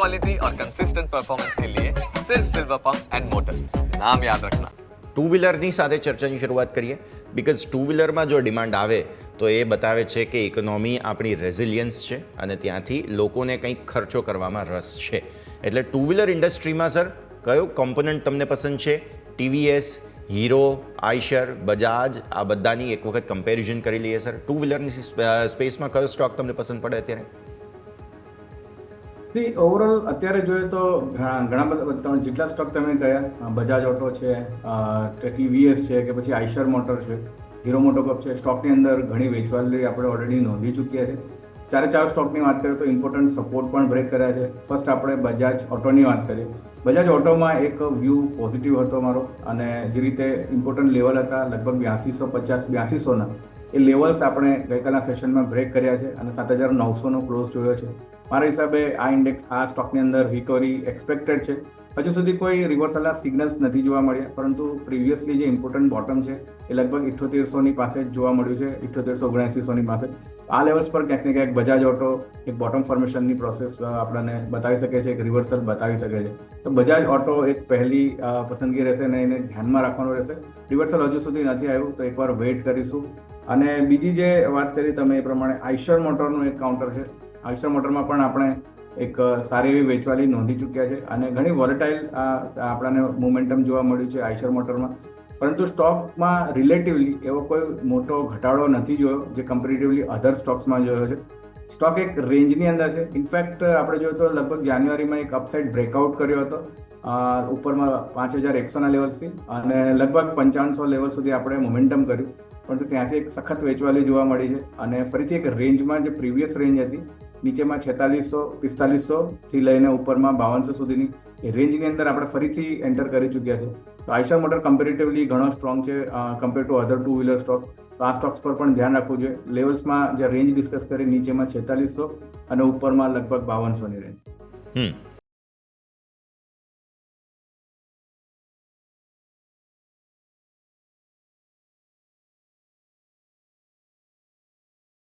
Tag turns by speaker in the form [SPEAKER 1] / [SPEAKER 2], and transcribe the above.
[SPEAKER 1] Quality और consistent performance के लिए सिर्फ सिल्वर पंप्स एंड मोटर्स नाम याद रखना
[SPEAKER 2] ટુ વ્હીલરની સાથે ચર્ચાની શરૂઆત કરીએ બિકોઝ ટુ વ્હીલરમાં જો ડિમાન્ડ આવે તો એ બતાવે છે કે ઇકોનોમી આપણી રેઝિલિયન્સ છે અને ત્યાંથી લોકોને કંઈક ખર્ચો કરવામાં રસ છે એટલે ટુ વ્હીલર ઇન્ડસ્ટ્રીમાં સર કયો કોમ્પોનન્ટ તમને પસંદ છે ટીવીએસ હીરો આઈશર બજાજ આ બધાની એક વખત કમ્પેરિઝન કરી લઈએ સર ટુ વ્હીલરની સ્પેસમાં કયો સ્ટોક તમને પસંદ પડે અત્યારે
[SPEAKER 3] જી ઓવરઓલ અત્યારે જોઈએ તો ઘણા બધા જેટલા સ્ટોક તમે ગયા બજાજ ઓટો છે ટીવીએસ છે, કે પછી આઈશર મોટર છે હીરો મોટોકપ છે સ્ટોકની અંદર ઘણી વેચવાલી આપણે ઓલરેડી નોંધી ચૂક્યા છે. ચારે ચાર સ્ટોકની વાત કરીએ તો ઇમ્પોર્ટન્ટ સપોર્ટ પણ બ્રેક કર્યા છે. ફર્સ્ટ આપણે બજાજ ઓટોની વાત કરીએ. બજાજ ઓટોમાં એક વ્યૂ પોઝિટિવ હતો મારો અને જે રીતે ઇમ્પોર્ટન્ટ લેવલ હતા, લગભગ બ્યાસીસો પચાસ બ્યાસીસોના. એ લેવલ્સ આપણે ગઈકાલના સેશનમાં બ્રેક કર્યા છે અને સાત હજાર નવસોનો ક્લોઝ જોયો છે. મારા હિસાબે આ ઇન્ડેક્સ આ સ્ટોકની અંદર રિકવરી એક્સપેક્ટેડ છે. હજુ સુધી કોઈ રિવર્સલના સિગ્નલ્સ નથી જોવા મળ્યા, પરંતુ પ્રિવિયસલી જે ઇમ્પોર્ટન્ટ બોટમ છે એ લગભગ ઇઠ્યોતેરસોની પાસે જ જોવા મળ્યું છે, ઇઠ્યોતેરસો ઓગણસીસોની પાસે. આ લેવલ્સ પર ક્યાંક ને ક્યાંક બજાજ ઓટો એક બોટમ ફોર્મેશનની પ્રોસેસ આપણને બતાવી શકે છે, એક રિવર્સલ બતાવી શકે છે. તો બજાજ ઓટો એક પહેલી પસંદગી રહેશે અને એને ધ્યાનમાં રાખવાનું રહેશે. રિવર્સલ હજુ સુધી નથી આવ્યું, તો એકવાર વેઇટ કરીશું. અને બીજી જે વાત કરી તમે એ પ્રમાણે આઈશર મોટરનું એક કાઉન્ટર છે. આઈશર મોટરમાં પણ આપણે એક સારી એવી વેચવાલી નોંધી ચૂક્યા છે અને ઘણી વોલેટાઇલ આપણને મોમેન્ટમ જોવા મળ્યું છે આઈશર મોટરમાં પરંતુ સ્ટોકમાં રિલેટિવલી એવો કોઈ મોટો ઘટાડો નથી જોયો જે કમ્પેરેટિવલી અધર સ્ટોક્સમાં જોયો છે. સ્ટોક એક રેન્જની અંદર છે. ઇનફેક્ટ આપણે જોયું તો લગભગ જાન્યુઆરીમાં એક અપસાઇડ બ્રેકઆઉટ કર્યો હતો. ઉપરમાં પાંચ હજાર એકસોના લેવલથી અને લગભગ પંચાવનસો લેવલ સુધી આપણે મોમેન્ટમ કર્યું. પરંતુ ત્યાંથી એક સખત વેચવાલી જોવા મળી છે અને ફરીથી એક રેન્જમાં જે પ્રીવિયસ રેન્જ હતી, નીચેમાં છેતાલીસો, પિસ્તાલીસો થી લઈને ઉપરમાં બાવનસો સુધીની, એ રેન્જની અંદર આપણે ફરીથી એન્ટર કરી ચૂક્યા છે. તો આઈશર મોટર કમ્પેરેટિવલી ઘણો સ્ટ્રોંગ છે compare to other two wheeler stocks તો આ સ્ટોક્સ પર પણ ધ્યાન રાખવું જોઈએ. લેવલ્સમાં જે રેન્જ ડિસ્કસ કરી, નીચેમાં છેતાલીસો અને ઉપરમાં લગભગ બાવનસોની રેન્જ
[SPEAKER 2] હમ.